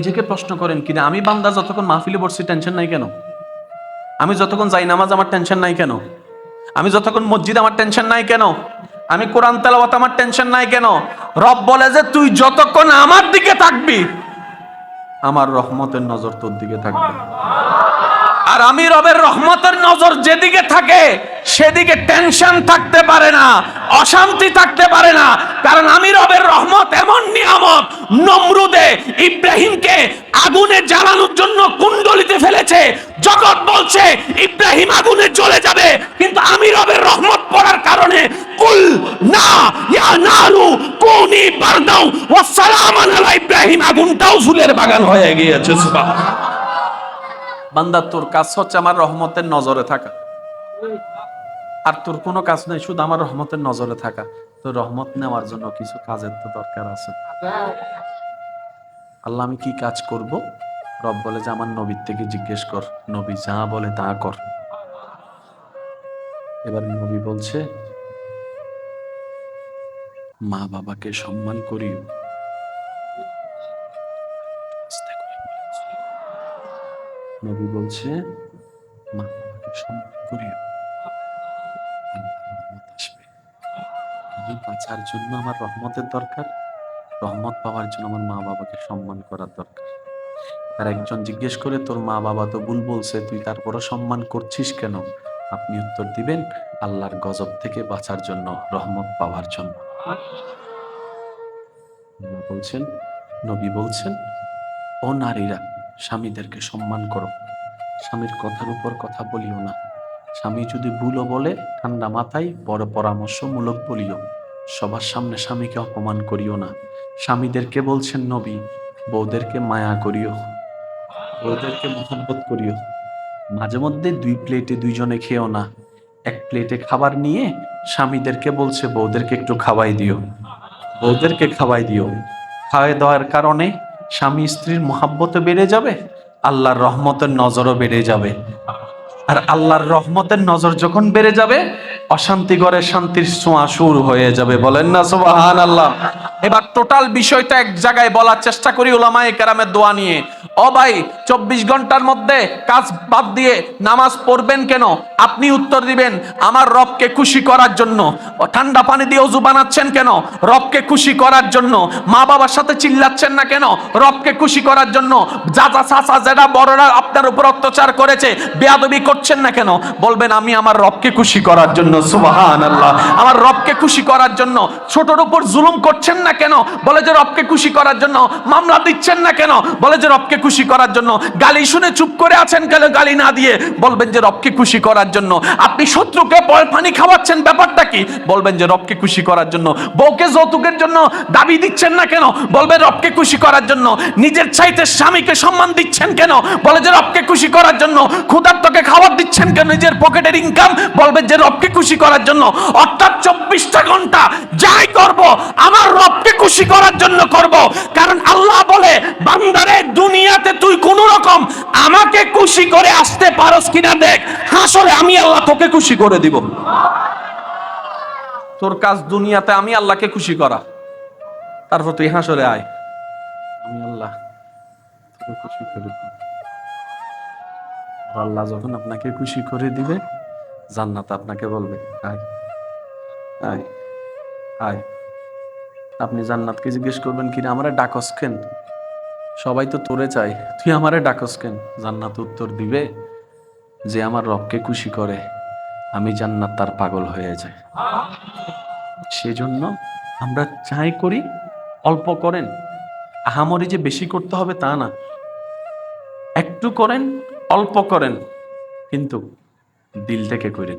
নিজেকে প্রশ্ন করেন কিনা আমি বান্দা যতক্ষণ মাহফিলে পড়ছি টেনশন নাই কেন? আমি যতক্ষণ যাই নামাজ, আমার টেনশন নাই কেন? আমি যতক্ষণ মসজিদ, আমার টেনশন নাই কেন? আমি কোরআন তেলাওয়াত, আমার টেনশন নাই কেন? রব বলে যে, তুই যতক্ষণ আমার দিকে থাকবি, আমার রহমতের নজর তোর দিকে থাকবে। আর আমি রবের রহমতের নজর যেদিকে থাকে, সেদিকে টেনশন থাকতে পারে না, অশান্তি থাকতে পারে না। কারণ আমি রবের রহমত এমন নিয়ামত, নমরুদে ইব্রাহিমকে আগুনে জ্বালানোর জন্য কুণ্ডলিতে ফেলেছে। জগৎ বলছে, ইব্রাহিম আগুনে জ্বলে যাবে। কিন্তু আমি রবের রহমত পড়ার কারণে, কুল না, ইয়া নারু কুনি বারদাও ওয়া সালামান আলা ইব্রাহিম। আগুনটাও ফুলের বাগান হয়ে গিয়েছে, সুবহানাল্লাহ। বান্দা, তোর কাজ হচ্ছে আমার রহমতের নজরে থাকা। আর তোর কোনো কাজ নেই, শুধু আমার রহমতের নজরে থাকা। তোর রহমত নেওয়ার জন্য কিছু কাজের তো দরকার আছে। আল্লাহ, আমি কি কাজ করব? রব বলে, যে আমার নবীর থেকে জিজ্ঞেস কর। নবী যা বলে তা কর। এবার নবী বলছে, মা বাবাকে সম্মান করিও। নবী বলছে, মা বাবাকে সম্মান বাঁচার জন্য আমার রহমতের দরকার, রহমত পাওয়ার জন্য আমার মা বাবাকে সম্মান করার দরকার। আর একজন জিজ্ঞেস করে, তোর মা বাবা তো ভুল বলছে, তুই তারপরও সম্মান করছিস কেন? আপনি উত্তর দিবেন, আল্লাহর গজব থেকে বাঁচার জন্য, রহমত পাওয়ার জন্য। বলছেন, নবী বলছেন, ও নারীরা স্বামীদেরকে সম্মান করো। স্বামীর কথার উপর কথা বলিও না। স্বামী যদি ভুলও বলে, ঠান্ডা মাথায় বড় পরামর্শমূলক বলিও। সবার সামনে স্বামীকে অপমান করিও না। স্বামীদেরকে বলছেন, নবী, বউদেরকে মায়া করিও। বউদেরকে মোহাম্মত করিও। মাঝে মধ্যে দুই প্লেটে দুইজনে খেও না। এক প্লেটে খাবার নিয়ে স্বামীদেরকে বলছে, বউদেরকে একটু খাওয়াই দিও। বউদেরকে খাওয়াই দিও। খাওয়াই দেওয়ার কারণে স্বামী স্ত্রীর মহাব্বতও বেড়ে যাবে, আল্লাহর রহমতের নজরও বেড়ে যাবে। আর আল্লাহর রহমতের নজর যখন বেড়ে যাবে, অশান্তি ঘরে শান্তির ছোঁয়া সুর হয়ে যাবে। বলেন না সুবহান আল্লাহ এবার টোটাল বিষয়টা এক জায়গায় বলার চেষ্টা করি ওলামায়ে কেরামের দোয়া নিয়ে। ও ভাই, চব্বিশ ঘণ্টার মধ্যে কাজ বাদ দিয়ে নামাজ পড়বেন কেন? আপনি উত্তর দিবেন, আমার রবকে খুশি করার জন্য। ঠান্ডা পানি দিয়ে অজু বানাচ্ছেন কেন? রবকে খুশি করার জন্য। মা বাবার সাথে চিল্লাচ্ছেন না কেন? রবকে খুশি করার জন্য। যাজা সাসা যেটা বড়রা আপনার উপর অত্যাচার করেছে, বেয়াদবি করছেন না কেন? বলবেন, আমি আমার রবকে খুশি করার জন্য। সুবাহান আল্লাহ আমার রবকে খুশি করার জন্য। ছোটর উপর জুলুম করছেন না কেন? বলে যে রবকে খুশি করার জন্য। মামলা দিচ্ছেন না কেন? বলে যে রবকে খুশি করার জন্য। গালি শুনে চুপ করে আছেন কেন গালি না দিয়ে? বলবেন যে রবকে খুশি করার জন্য। আপনি শত্রুকে পানি খাওয়াচ্ছেন, ব্যাপারটা কি? বলবেন যে রবকে খুশি করার জন্য। বউকে যৌতুকের জন্য দাবি দিচ্ছেন না কেন? বলবেন রবকে খুশি করার জন্য। নিজের চাইতে স্বামীকে সম্মান দিচ্ছেন কেন? বলে যে রবকে খুশি করার জন্য। ক্ষুধার্তকে খাবার দিচ্ছেন কেন? নিজের পকেটের ইনকাম বলবেন যে রবকে খুশি করার জন্য। অর্থাৎ চব্বিশটা ঘণ্টা যাই করব, আমার রবকে খুশি করার জন্য করব। কারণ আল্লাহ বলে, বান্দারে, দুনিয়াতে তুই কোন রকম আমাকে খুশি করে আসতে পারস কিনা দেখ। হাসলে আমি আল্লাহ তোকে খুশি করে দিব। তোর কাজ দুনিয়াতে আমি আল্লাহকে খুশি করা। তারপর তুই হাসরে আয়। আমি আল্লাহ আল্লাহ যখন আপনাকে খুশি করে দিবে, জান্নাত আপনাকে বলবে। আয়। আয়। আয়। আপনি জান্নাতকে জিজ্ঞেস করবেন কিনা আমারে ডাকস কেন? সবাই তো তোরে চাই তুই আমারে ডাকস কেন? জান্নাত উত্তর দিবে যে আমার রবকে খুশি করে, আমি জান্নাত তার পাগল হয়ে যায় সেজন্য আমরা চাই করি, অল্প করেন। আহামরি যে বেশি করতে হবে তা না। একটু করেন, অল্প করেন, কিন্তু দিল থেকে করেন।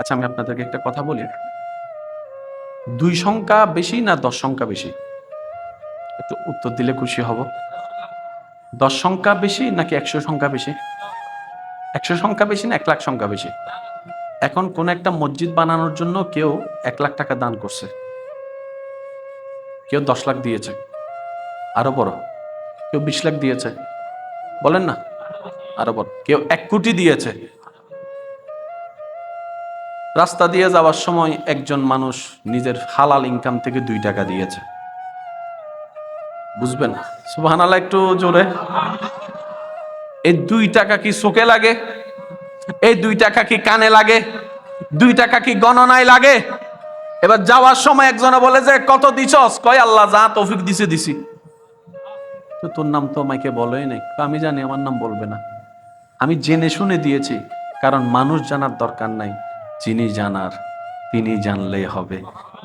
আচ্ছা আমি আপনাদেরকে একটা কথা বলি। দুই সংখ্যা বেশি না দশ সংখ্যা বেশি? একটু উত্তর দিলে খুশি হব। দশ সংখ্যা বেশি নাকি একশো সংখ্যা বেশি? একশো সংখ্যা বেশি না এক লাখ সংখ্যা বেশি? এখন কোন একটা মসজিদ বানানোর জন্য কেউ এক লাখ টাকা দান করছে। কেউ দশ লাখ দিয়েছে। আরও বড়। কেউ বিশ লাখ দিয়েছে। বলেন না। আরও বড়। কেউ এক কোটি দিয়েছে। রাস্তা দিয়ে যাওয়ার সময় একজন মানুষ নিজের হালাল ইনকাম থেকে দুই টাকা দিয়েছে। বুঝবেন? আল্লাহ একটু জোরে। এই দুই টাকা কি চোখে লাগে? এই দুই টাকা কি কানে লাগে? দুই টাকা কি গণনায় লাগে? এবার যাওয়ার সময় একজনে বলে যে, কত দিছস? কয়, আল্লাহ, যা তৌফিক দিছে, দিছি। তো তোর নাম তো আমাকে বলোই নাই। আমি জানি আমার নাম বলবে না। আমি জেনে শুনে দিয়েছি, কারণ মানুষ জানার দরকার নাই। যিনি জানার তিনি জানলেই হবে।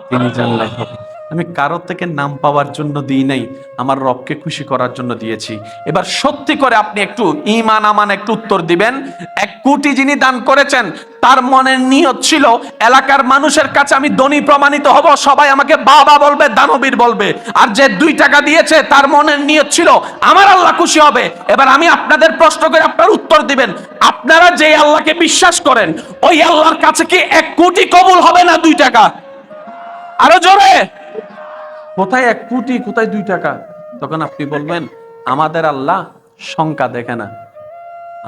তিনি জানলে হবে। আমি কারোর থেকে নাম পাওয়ার জন্য দিই নাই, আমার রবকে খুশি করার জন্য দিয়েছি। এবার সত্যি করে আপনি একটু ইমান আমান একটু উত্তর দিবেন। এক কোটি যিনি দান করেছেন, তার মনের নিয়ত ছিল, এলাকার মানুষের কাছে আমি ধনী প্রমাণিত হব, সবাই আমাকে বাবা বলবে, দানবীর বলবে। আর যে দুই টাকা দিয়েছে, তার মনের নিয়ত ছিল, আমার আল্লাহ খুশি হবে। এবার আমি আপনাদের প্রশ্ন করে আপনার উত্তর দিবেন। আপনারা যে আল্লাহকে বিশ্বাস করেন, ওই আল্লাহর কাছে কি এক কোটি কবুল হবে না দুই টাকা? আরও জোরে? কোথায় এক কোটি, কোথায় দুই টাকা? তখন আপনি বলবেন, আমাদের আল্লাহ শঙ্কা দেখে না।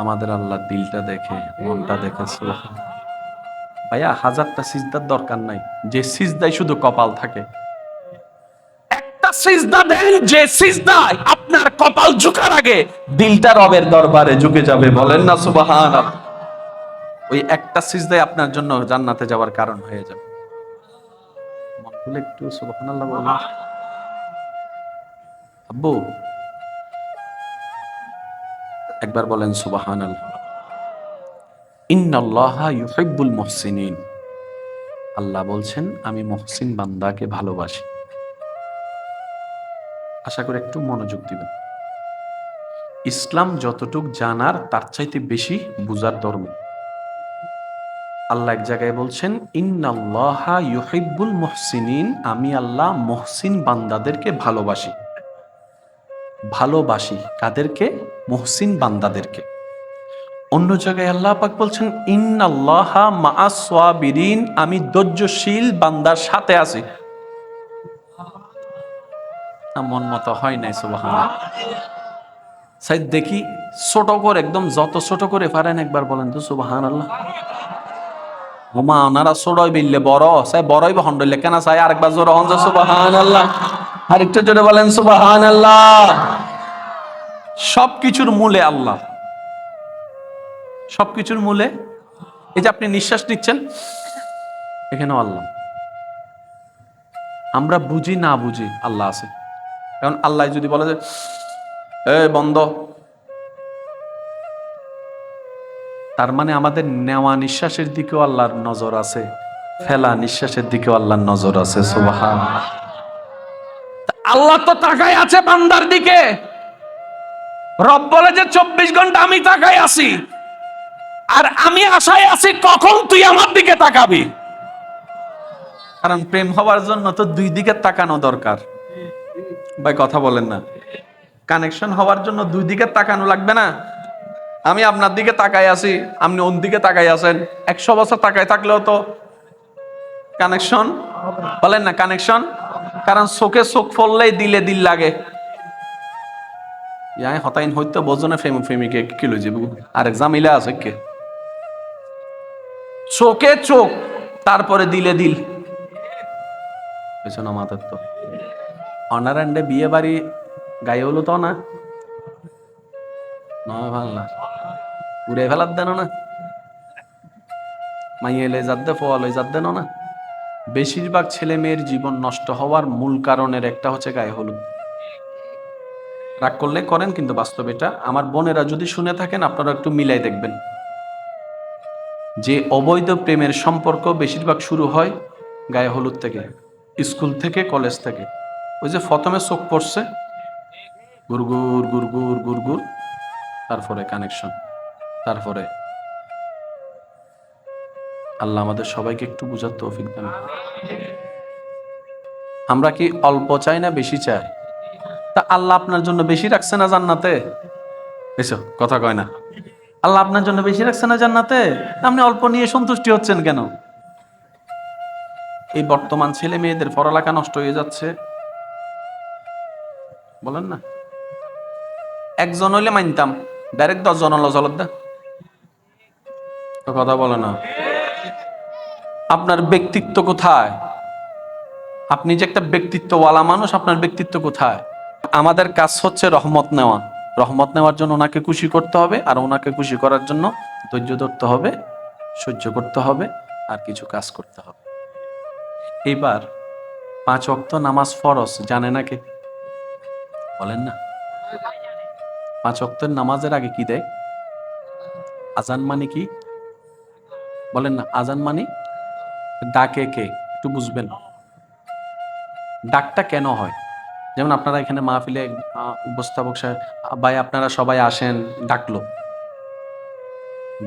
আমাদের আল্লাহ দিলটা দেখে, মনটা দেখে ভাইয়া, হাজারটা সিজদার দরকার নাই। যে সিজদায় শুধু কপাল থাকে। একটা সিজদা দেন, যে সিজদায় আপনার কপাল ঝুকার আগে দিলটা রবের দরবারে ঝুঁকে যাবে। বলেন না সুবাহান ওই একটা সিজদায় আপনার জন্য জান্নাতে যাওয়ার কারণ হয়ে যাবে। খুলে একটু সুবহানাল্লাহ বলুন। আব্বু একবার বলেন সুবাহান ইন্নাল্লাহা ইউহিব্বুল মুহসিনিন। আল্লাহ বলছেন আমি মহসিন বান্দাকে ভালোবাসি। আশা করি একটু মনোযোগ দিবেন। ইসলাম যতটুক জানার তার চাইতে বেশি বুজার ধর্ম। আল্লাহ এক জায়গায় বলছেন, ইন্নাল্লাহা ইউহিব্বুল মুহসিনিন আমি আল্লাহ মহসিন বান্দাদেরকে ভালোবাসি। ভালোবাসি কাদেরকে? মহসিন বান্দাদেরকে। অন্য জায়গায় আল্লাহ পাক বলছেন, ইন্নাল্লাহা মাআসসাবিরিন আমি ধৈর্যশীল বান্দার সাথে আছি। মন মতো হয় নাই, সুবহানাল্লাহ। সাইদ দেখি, ছোট করে, একদম যত ছোট করে পারেন, একবার বলেন তো, সুবহানাল্লাহ। ওমা, ওনারা ছোটই বিললে বড় সাই বড়ই বা হন্ডলে কেন চাই আরেকবার জোর হন সুবহানাল্লাহ। আরেকটু জোরে বলেন সুবহানাল্লাহ। সবকিছুর মূলে আল্লাহ। সবকিছুর মূলে। এই যে আপনি নিঃশ্বাস নিচ্ছেন, এখানেও আল্লাহ। আমরা বুঝি না বুঝি আল্লাহ আছে। কারণ আল্লাহ যদি বলে যে, এ বন্ধ তার মানে আমাদের নেওয়া নিঃশ্বাসের দিকেও আল্লাহর নজর আছে, ফেলা নিঃশ্বাসের দিকেও আল্লাহর নজর আছে আল্লাহ তো তাকায় আছে বান্দার দিকে। রব বলে যে চব্বিশ ঘণ্টা আমি তাকায় আছি। আর আমি আশায় আছি কখন তুই আমার দিকে তাকাবি? কারণ প্রেম হওয়ার জন্য তো দুই দিকে তাকানো দরকার। ভাই, কথা বলেন না। কানেকশন হওয়ার জন্য দুই দিকে তাকানো লাগবে না। আমি আপনার দিকে তাকাই আছি, আপনি ওর দিকে তাকাই আছেন। একশো বছর তাকায় থাকলেও তো কানেকশন বলেন না কানেকশন কারণ চোখে চোখ ফললেই দিলে দিল লাগে। ইয়াই হতাইন হইতো বোঝনে ফেমি ফেমিকে কি লই যাব আরেক জামিলা আছে কে? চোখে চোখ, তারপরে দিলে দিল। পেছনে মাথার তো। অনারান্ডে বিয়ে বাড়ি গায়ে হলো তো না? নয় ভালো না। উড়ে ফেলার দেন না। মাইয়ে এলে যাদ দে ফল ওই যাদ দেন না। বেশিরভাগ ছেলে মেয়ের জীবন নষ্ট হওয়ার মূল কারণের একটা হচ্ছে গায়ে হলুদ। রাগ করলে করেন কিন্তু বাস্তব এটা। আমার বোনেরা যদি শুনে থাকেন, আপনারা একটু মিলাই দেখবেন। যে অবৈধ প্রেমের সম্পর্ক বেশিরভাগ শুরু হয় গায়ে হলুদ থেকে, স্কুল থেকে, কলেজ থেকে। ওই যে প্রথমে চোখ পড়ছে গুরগুর গুরগুর গুরগুর তারপরে কানেকশন তারপরে আল্লাহ আমাদের সবাইকে একটু বুঝার তৌফিক দেন আমরা কি অল্প চাই না বেশি চাই? তা আল্লাহ আপনার জন্য বেশি রাখছে না জান্নাতে? এসো, কথা কয় না। আল্লাহ আপনার জন্য বেশি রাখছে না জান্নাতে? আপনি অল্প নিয়ে সন্তুষ্টি হচ্ছেন কেন? এই বর্তমান ছেলে মেয়েদের পড়ালেখা নষ্ট হয়ে যাচ্ছে। বলেন না। একজন হইলে মানতাম, ডাইরেক্ট দশজন হলো চলত দা। তো কথা বলে না। আপনার ব্যক্তিত্ব কোথায়? আপনি যে একটা ব্যক্তিত্বওয়ালা মানুষ, আপনার ব্যক্তিত্ব কোথায়? আমাদের কাজ হচ্ছে রহমত নেওয়া। রহমত নেওয়ার জন্য ওনাকে খুশি করতে হবে, আর ওনাকে খুশি করার জন্য ধৈর্য ধরতে হবে, সহ্য করতে হবে, আর কিছু কাজ করতে হবে। এবার পাঁচ অক্ত নামাজ ফরজ, জানে না বলেন না। পাঁচ অক্তের নামাজের আগে কি দেয়? আজান মানে কি? বলেন না, আজান মানে? ডাকে কে? একটু বুঝবেন। ডাকটা কেন হয়? যেমন আপনারা এখানে মাহফিলে উপস্থাপক ভাই, আপনারা সবাই আসেন, ডাকলো।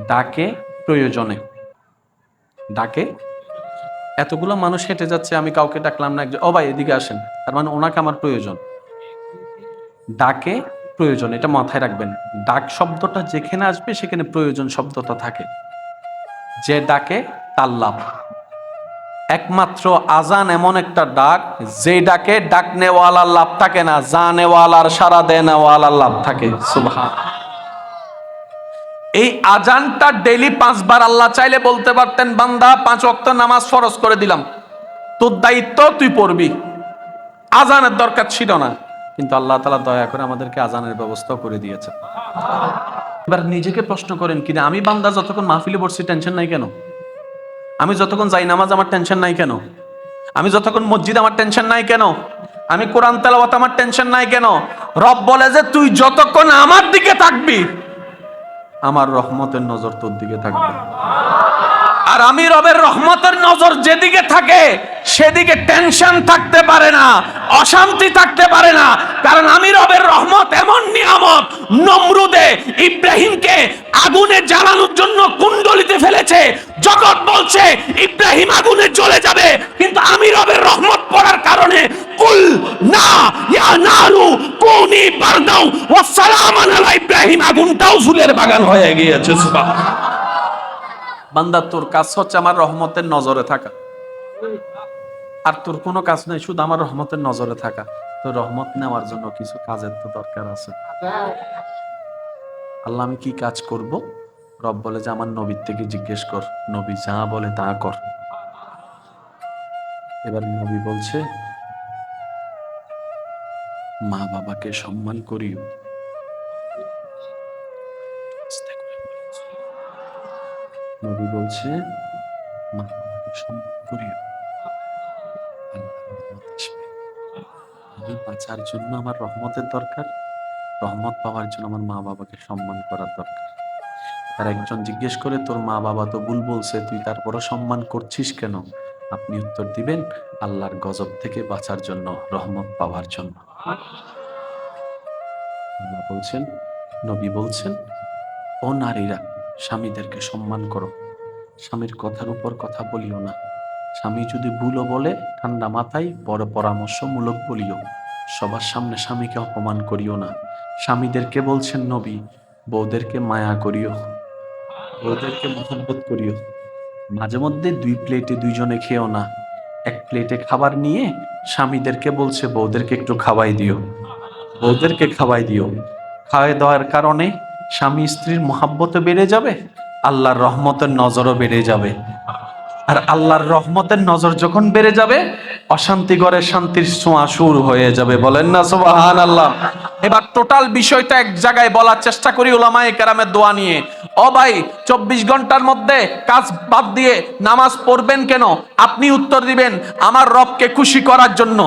ডাকে প্রয়োজনে। ডাকে? এতগুলো মানুষ হেঁটে যাচ্ছে, আমি কাউকে ডাকলাম না, একজন ও ভাই, এদিকে আসেন। তার মানে ওনাকে আমার প্রয়োজন। ডাকে প্রয়োজন, এটা মাথায় রাখবেন। ডাক শব্দটা যেখানে আসবে, সেখানে প্রয়োজন শব্দটা থাকে। যে ডাকে তার লাভ। একমাত্র আজান এমন একটা ডাক যে ডাকে ডাক নেওয়ালার লাভ থাকে না, জানেওয়ালার সারা দেনেওয়ালার লাভ থাকে। সুবহান। এই আজানটা ডেইলি পাঁচবার আল্লাহ চাইলে বলতে পারতেন, বান্দা, পাঁচ ওয়াক্ত নামাজ ফরজ করে দিলাম। তোর দায়িত্ব তুই পড়বি। আজানের দরকার ছিল না। কিন্তু আল্লাহ তালা দয়া করে আমাদেরকে আজানের ব্যবস্থা করে দিয়েছে এবার নিজেকে প্রশ্ন করেন কিনা আমি বান্দা, যতক্ষণ মাহফিলে পড়ছি টেনশন নাই কেন? আমি যতক্ষণ যাই নামাজ, আমার টেনশন নাই কেন? আমি যতক্ষণ মসজিদ, আমার টেনশন নাই কেন? আমি কোরআন তেলাওয়াত, আমার টেনশন নাই কেন? রব বলে যে, তুই যতক্ষণ আমার দিকে থাকবি, আমার রহমতের নজর তোর দিকে থাকবে। আর আমি রবের রহমতের নজর যেদিকে থাকে, সেদিকে টেনশন থাকতে পারে না, অশান্তি থাকতে পারে না। কারণ আমি রবের রহমত এমন নিয়ামত, নমরুদে ইব্রাহিমকে আগুনে জ্বালানোর জন্য কুণ্ডলিতে ফেলেছে। জগৎ বলছে, ইব্রাহিম আগুনে জ্বলে যাবে। কিন্তু আমি রবের রহমত পড়ার কারণে, কুল না, ইয়া নারু, কুনি বারদাও ওয়া সালামান আলা ইব্রাহিম। আগুনটাও ফুলের বাগান হয়ে গিয়েছে, সুবহানাল্লাহ। বান্দা, তোর কাজ হচ্ছে আমার রহমতের নজরে থাকা। আর তোর কোনো কাজ নাই, শুধু আমার রহমতের নজরে থাকা। তো রহমত নেওয়ার জন্য কিছু কাজের তো দরকার আছে। আল্লাহ, আমি কি কাজ করব? রব বলে যে, আমার নবীর থেকে জিজ্ঞেস কর। নবী যা বলে তা কর। এবার নবী বলছে মা বাবাকে সম্মান করিও। নবী বলছে মা বাবাকে সম্মান করিও। বাঁচার জন্য আমার রহমতের দরকার। রহমত পাওয়ার জন্য আমার মা বাবাকে সম্মান করার দরকার। তার একজন জিজ্ঞেস করে, তোর মা বাবা তো ভুল বলছে, তুই তারপরও সম্মান করছিস কেন? আপনি উত্তর দিবেন, আল্লাহর গজব থেকে বাঁচার জন্য, রহমত পাওয়ার জন্য। আল্লাহ বলছেন, নবী বলছেন, ও নারীরা স্বামীদেরকে সম্মান করো। স্বামীর কথার উপর কথা বলিও না। স্বামী যদি ভুলও বলে, ঠান্ডা মাথায় বড় পরামর্শমূলক বলিও। সবার সামনে স্বামীকে অপমান করিও না। স্বামীদেরকে বলছেন, নবী, বউদেরকে মায়া করিও। বউদেরকে মহব্বত করিও। মাঝে মধ্যে দুই প্লেটে দুইজনে খেও না। এক প্লেটে খাবার নিয়ে স্বামীদেরকে বলছে, বউদেরকে একটু খাওয়াই দিও। বউদেরকে খাওয়াই দিও। খাওয়াই দেওয়ার কারণে স্বামী স্ত্রীর মহাব্বত বেড়ে যাবে, আল্লাহর রহমতের নজরও বেড়ে যাবে। আর আল্লাহর রহমতের নজর যখন বেড়ে যাবে, অশান্তি গড়ে শান্তির ছোঁয়া সুর হয়ে যাবে। বলেন না সোবাহান আল্লাহ এবার টোটাল বিষয়টা এক জায়গায় বলার চেষ্টা করি ওলামায়ে কেরামের দোয়া নিয়ে। ও ভাই, চব্বিশ ঘণ্টার মধ্যে কাজ বাদ দিয়ে নামাজ পড়বেন কেন? আপনি উত্তর দিবেন, আমার রবকে খুশি করার জন্য।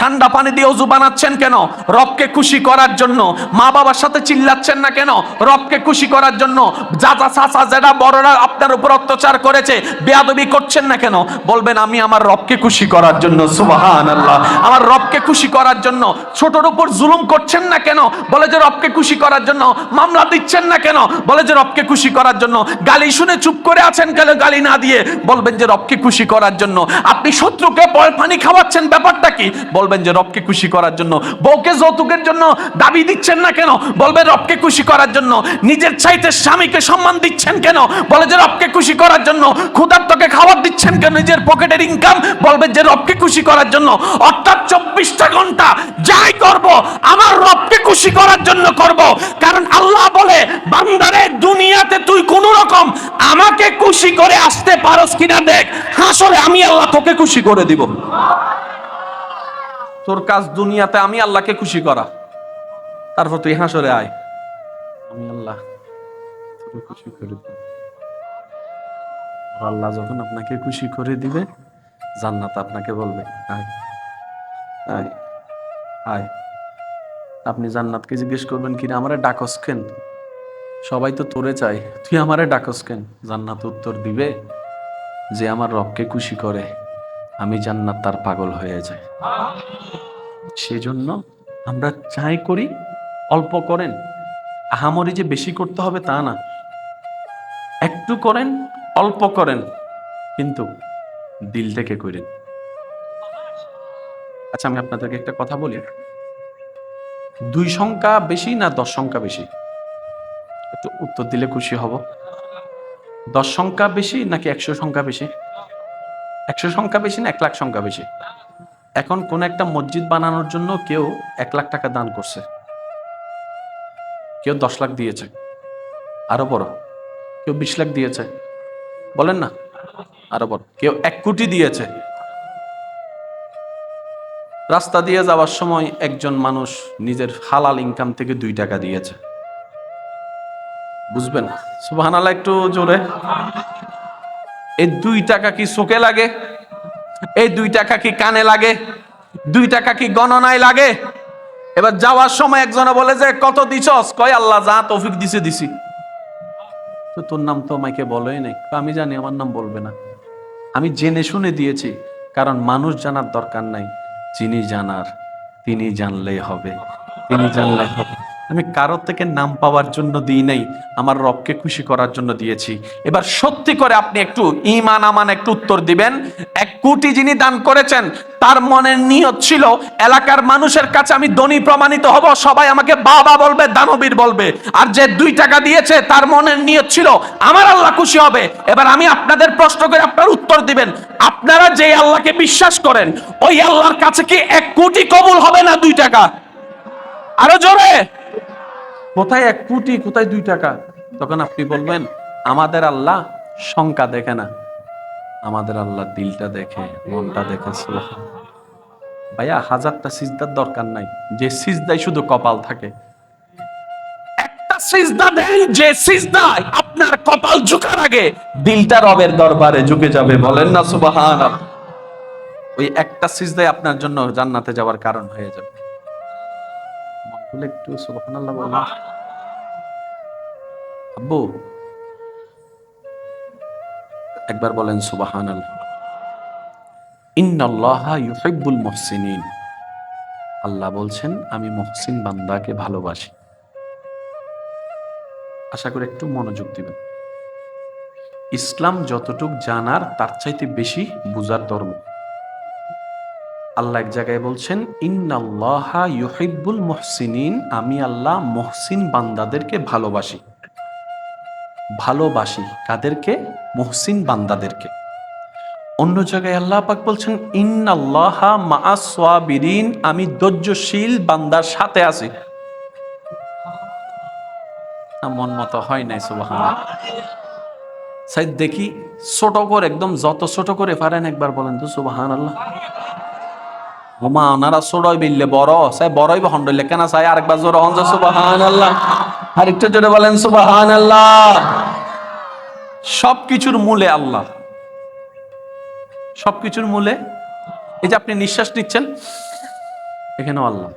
ঠান্ডা পানি দিয়ে অজু বানাচ্ছেন কেন? রবকে খুশি করার জন্য। মা বাবার সাথে চিল্লাচ্ছেন না কেন? রবকে খুশি করার জন্য। যাতা সাসা যেটা বড়রা আপনার উপর অত্যাচার করেছে, বেয়াদবি করছেন না কেন? বলবেন, আমি আমার রবকে খুশি করার জন্য। সুবাহান আমার রবকে খুশি করার জন্য। ছোটর উপর জুলুম করছেন না কেন? বলে যে রবকে খুশি করার জন্য মামলা দিচ্ছেন না কেন? বলে যে রবকে খুশি করার জন্য গালি শুনে চুপ করে আছেন কেন গালি না দিয়ে? বলবেন যে রবকে খুশি করার জন্য। আপনি শত্রুকে পানি খাওয়াচ্ছেন, ব্যাপারটা কি? বলবেন যে রবকে খুশি করার জন্য। বউকে যৌতুকের জন্য দাবি দিচ্ছেন না কেন? বলবেন রবকে খুশি করার জন্য। নিজের চাইতে স্বামীকে সম্মান দিচ্ছেন কেন? বলে যে রবকে খুশি করার জন্য ক্ষুধার্তকে খাবার দিচ্ছেন কেন? নিজের পকেটের ইনকাম বলবেন যে রবকে খুশি করার জন্য। অর্থাৎ চব্বিশটা ঘণ্টা যাই করব, আমার রবকে খুশি করার জন্য করব। কারণ আল্লাহ বলে, বান্দারে, দুনিয়াতে তুই কোন রকম আমাকে খুশি করে আসতে পারস কিনা দেখ। হাসরে আমি আল্লাহ তোকে খুশি করে দিব। তোর কাজ দুনিয়াতে আমি আল্লাহকে খুশি করা। তারপর তুই হাসরে আয়। আমি আল্লাহ তোরে খুশি করে দেব। আল্লাহ যখন আপনাকে খুশি করে দিবে, জান্নাত আপনাকে বলবে। আয়। আয়। আয়। আপনি জান্নাতকে জিজ্ঞেস করবেন কিনা আমারে ডাকস কেন? সবাই তো তোরে চাই তুই আমারে ডাকস কেন? জান্নাত উত্তর দিবে যে আমার রবকে খুশি করে, আমি জান্নাত তার পাগল হয়ে যায় সেজন্য আমরা চাই করি, অল্প করেন। আহামরি যে বেশি করতে হবে তা না। একটু করেন, অল্প করেন, কিন্তু দিল থেকে করেন। আচ্ছা আমি আপনাদেরকে একটা কথা বলি। দুই সংখ্যা বেশি না দশ সংখ্যা বেশি? একটু উত্তর দিলে খুশি হব। দশ সংখ্যা বেশি নাকি একশো সংখ্যা বেশি? একশো সংখ্যা বেশি না এক লাখ সংখ্যা বেশি? এখন কোন একটা মসজিদ বানানোর জন্য কেউ এক লাখ টাকা দান করছে। কেউ দশ লাখ দিয়েছে। আরও বড়। কেউ বিশ লাখ দিয়েছে। বলেন না? আরও বড়। কেউ এক কোটি দিয়েছে। রাস্তা দিয়ে যাওয়ার সময় একজন মানুষ নিজের হালাল ইনকাম থেকে দুই টাকা দিয়েছে। বুঝবেন সুবাহ একটু জোরে। এই দুই টাকা কি চোখে লাগে? এই দুই টাকা কি কানে লাগে? দুই টাকা কি গণনায় লাগে? এবার যাওয়ার সময় একজনে বলে যে, কত দিছস? কয়, আল্লাহ, যা তৌফিক দিছে, দিছি। তো তোর নাম তো আমাকে বলোই নাই। আমি জানি, আমার নাম বলবে না। আমি জেনে শুনে দিয়েছি, কারণ মানুষ জানার দরকার নাই। যিনি জানার তিনি জানলেই হবে। তিনি জানলে হবে। আমি কারোর থেকে নাম পাওয়ার জন্য দিই নাই, আমার রবকে খুশি করার জন্য দিয়েছি। এবার সত্যি করে আপনি একটু ইমান আমান একটু উত্তর দিবেন। এক কোটি যিনি দান করেছেন, তার মনের নিয়ত ছিল, এলাকার মানুষের কাছে আমি ধনী প্রমাণিত হব, সবাই আমাকে বাবা বলবে, দানবীর বলবে। আর যে দুই টাকা দিয়েছে, তার মনের নিয়ত ছিল, আমার আল্লাহ খুশি হবে। এবার আমি আপনাদের প্রশ্ন করে আপনার উত্তর দিবেন। আপনারা যে আল্লাহকে বিশ্বাস করেন, ওই আল্লাহর কাছে কি এক কোটি কবুল হবে না দুই টাকা? আরও জোরে! কোথায় এক কোটি, কোথায় দুই টাকা? তখন আপনি বলবেন, আমাদের আল্লাহ শঙ্কা দেখে না। আমাদের আল্লাহ দিলটা দেখে, মনটা দেখে ভাইয়া, হাজারটা সিজদার দরকার নাই। যে সিজদায় শুধু কপাল থাকে। একটা সিজদা দেন, যে সিজদায় আপনার কপাল ঝুকার আগে দিলটা রবের দরবারে ঝুঁকে যাবে। বলেন না সুবাহান ওই একটা সিজদায় আপনার জন্য জান্নাতে যাওয়ার কারণ হয়ে যাবে। মন খুলে একটু সুবহানাল্লাহ বলেন। আব্বু, একবার বলেন সুবাহান ইউহিব্বুল মুহসিনিন। আল্লাহ বলছেন, আমি মুহসিন বান্দাকে ভালোবাসি। আশা করি একটু মনোযোগ দিবেন। ইসলাম যতটুক জানার, তার চাইতে বেশি বুজার ধর্ম। আল্লাহ এক জায়গায় বলছেন, ইন্নাল্লাহা ইউহিব্বুল মুহসিনিন, আমি আল্লাহ মহসিন বান্দাদেরকে ভালোবাসি। ভালোবাসি কাদেরকে? মুহসিন বান্দাদেরকে। অন্য জায়গায় আল্লাহ পাক বলছেন, ইন্নাল্লাহা মাআস সাবিরিন আমি ধৈর্যশীল বান্দার সাথে আছি। মন মতো হয় নাই, সুবহানাল্লাহ। সাইদ, দেখি, ছোট করে, একদম যত ছোট করে পারেন একবার বলেন তো, সুবহানাল্লাহ। ওমা, ওনারা ছোটই বিললে বড়। সাই বড়ই বহন কেন? চাই আরেকবার জোর হন সুবহানাল্লাহ আরেকটু জোরে বলেন, সুবহানাল্লাহ। সবকিছুর মূলে আল্লাহ। সবকিছুর মূলে। এই যে আপনি নিঃশ্বাস নিচ্ছেন, এখানেও আল্লাহ।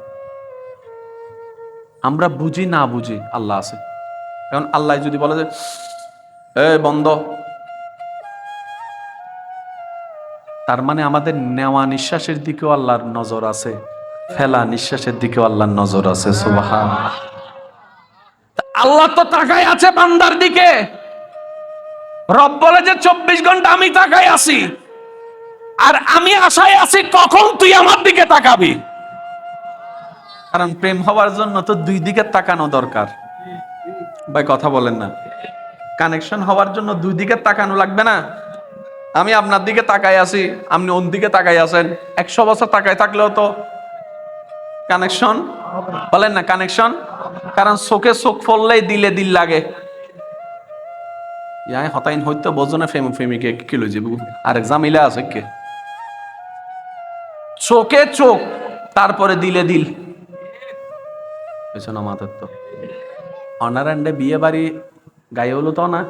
আমরা বুঝি, না বুঝি আল্লাহ আছে। কারণ আল্লাহ যদি বলে যে, এ, বন্ধ। তার মানে আমাদের নেওয়া নিঃশ্বাসের দিকেও আল্লাহর নজর আছে, ফেলা নিঃশ্বাসের দিকেও আল্লাহর নজর আছে সুবহান আল্লাহ তো তাকায় আছে বান্দার দিকে। রব বলে যে, চব্বিশ ঘণ্টা আমি তাকায় আছি। আর আমি আশায় আছি কখন তুই আমার দিকে তাকাবি? কারণ প্রেম হওয়ার জন্য তো দুই দিকে তাকানো দরকার। ভাই, কথা বলেন না। কানেকশন হওয়ার জন্য দুই দিকে তাকানো লাগবে না। আমি আপনার দিকে তাকাই আছি, আপনি ওর দিকে তাকাই আছেন। একশো বছর তাকাই থাকলেও তো কানেকশন? বলেন না, কানেকশন? কারণ চোখে চোখ ফললেই দিলে দিল লাগে। ইয়াই হতাইন হইতো বোঝনে ফেম ফেমিকে কি লই যাব আরেক জামিলা আছে কে? চোখে চোখ, তারপরে দিলে দিল। পেছনে আমাদের তো। অনারান্ডে বিয়ে বাড়ি গায়ে হলো তো না?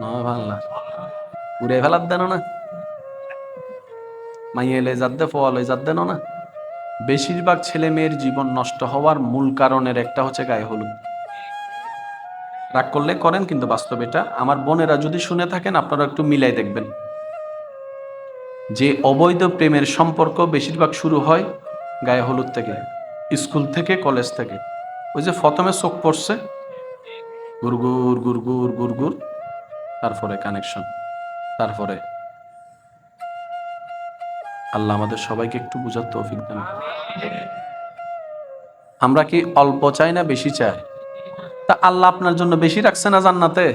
নয় ভালো না। উড়ে ফেলার দেন না। মাইয়ে এলে যাদ দে ফল যাদ দেন না। বেশিরভাগ ছেলে মেয়ের জীবন নষ্ট হওয়ার মূল কারণের একটা হচ্ছে গায়ে হলুদ। রাগ করলে করেন কিন্তু বাস্তব এটা। আমার বোনেরা যদি শুনে থাকেন, আপনারা একটু মিলাই দেখবেন। যে অবৈধ প্রেমের সম্পর্ক বেশিরভাগ শুরু হয় গায়ে হলুদ থেকে, স্কুল থেকে, কলেজ থেকে। ওই যে প্রথমে চোখ পড়ছে গুরগুর গুরগুর গুরগুর তারপরে কানেকশন তারপরে আল্লাহ আমাদের সবাইকে একটু বুঝার তৌফিক দেন আমরা কি অল্প চাই না বেশি চাই? তা আল্লাহ আপনার জন্য বেশি রাখছে না জান্নাতে?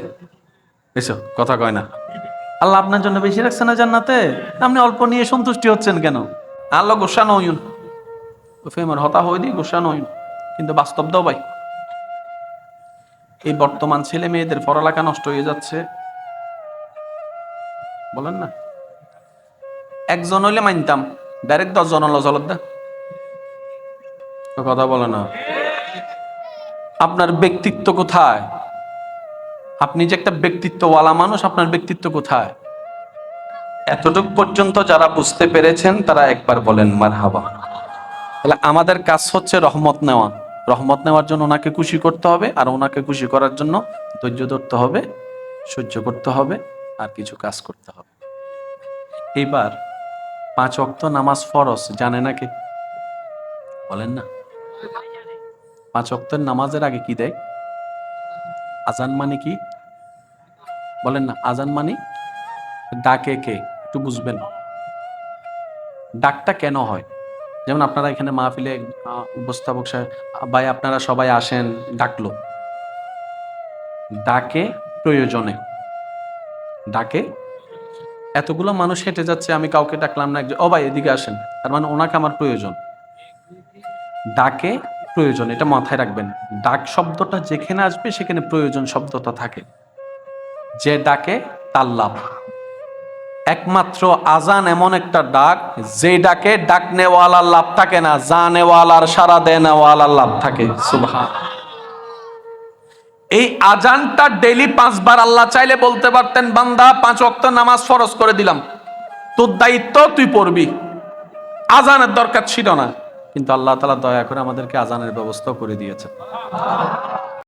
এসো, কথা কয় না। আল্লাহ আপনার জন্য বেশি রাখছে না জান্নাতে? আপনি অল্প নিয়ে সন্তুষ্টি হচ্ছেন কেন? আল্লাহ গোসা নয়ুন ফেমার হতা হয়ে দিই গোসা নয়ুন কিন্তু বাস্তব দাও ভাই। এই বর্তমান ছেলে মেয়েদের পড়ালেখা নষ্ট হয়ে যাচ্ছে। বলেন না। একজন হইলে মানতাম। ডাইরেক্ট দশ জন হলো চলত দা। কথা বলে না। আপনার ব্যক্তিত্ব কোথায়? আপনি যে একটা ব্যক্তিত্বওয়ালা মানুষ, আপনার ব্যক্তিত্ব কোথায়? এতটুক পর্যন্ত যারা বুঝতে পেরেছেন, তারা একবার বলেন মার হাবা তাহলে আমাদের কাজ হচ্ছে রহমত নেওয়া। রহমত নেওয়ার জন্য ওনাকে খুশি করতে হবে, আর ওনাকে খুশি করার জন্য ধৈর্য ধরতে হবে, সহ্য করতে হবে, আর কিছু কাজ করতে হবে। এইবার পাঁচ অক্ত নামাজ ফরজ, জানে নাকি? বলেন না। পাঁচ অক্তের নামাজের আগে কি দেয়? আজান মানে কি? বলেন না, আজান মানে? ডাকে কে? একটু বুঝবেন। ডাকটা কেন হয়? যেমন আপনারা এখানে মাহফিলে উপস্থাপক ভাই, আপনারা সবাই আসেন, ডাকলো। ডাকে প্রয়োজনে। ডাকে এতগুলো মানুষ হেঁটে যাচ্ছে, আমি কাউকে ডাকলাম না, একজন ভাই, এদিকে আসেন। তার মানে ওনাকে আমার প্রয়োজন। ডাকে প্রয়োজন, এটা মাথায় রাখবেন। ডাক শব্দটা যেখানে আসবে, সেখানে প্রয়োজন শব্দটা থাকে। যে ডাকে, তার লাভ। একমাত্র আজান এমন একটা ডাক, যে ডাকে ডাক নেওয়ালার লাভ থাকে না যা নেওয়ালার সারা দে নেওয়ালার লাভ থাকে। সুবহান এই আজানটা ডেলি পাঁচবার আল্লাহ চাইলে বলতে পারতেন, বান্দা, পাঁচ অক্ত নামাজ ফরজ করে দিলাম। তোর দায়িত্ব তুই পড়বি। আজানের দরকার ছিল না। কিন্তু আল্লাহ তালা দয়া করে আমাদেরকে আজানের ব্যবস্থা করে দিয়েছে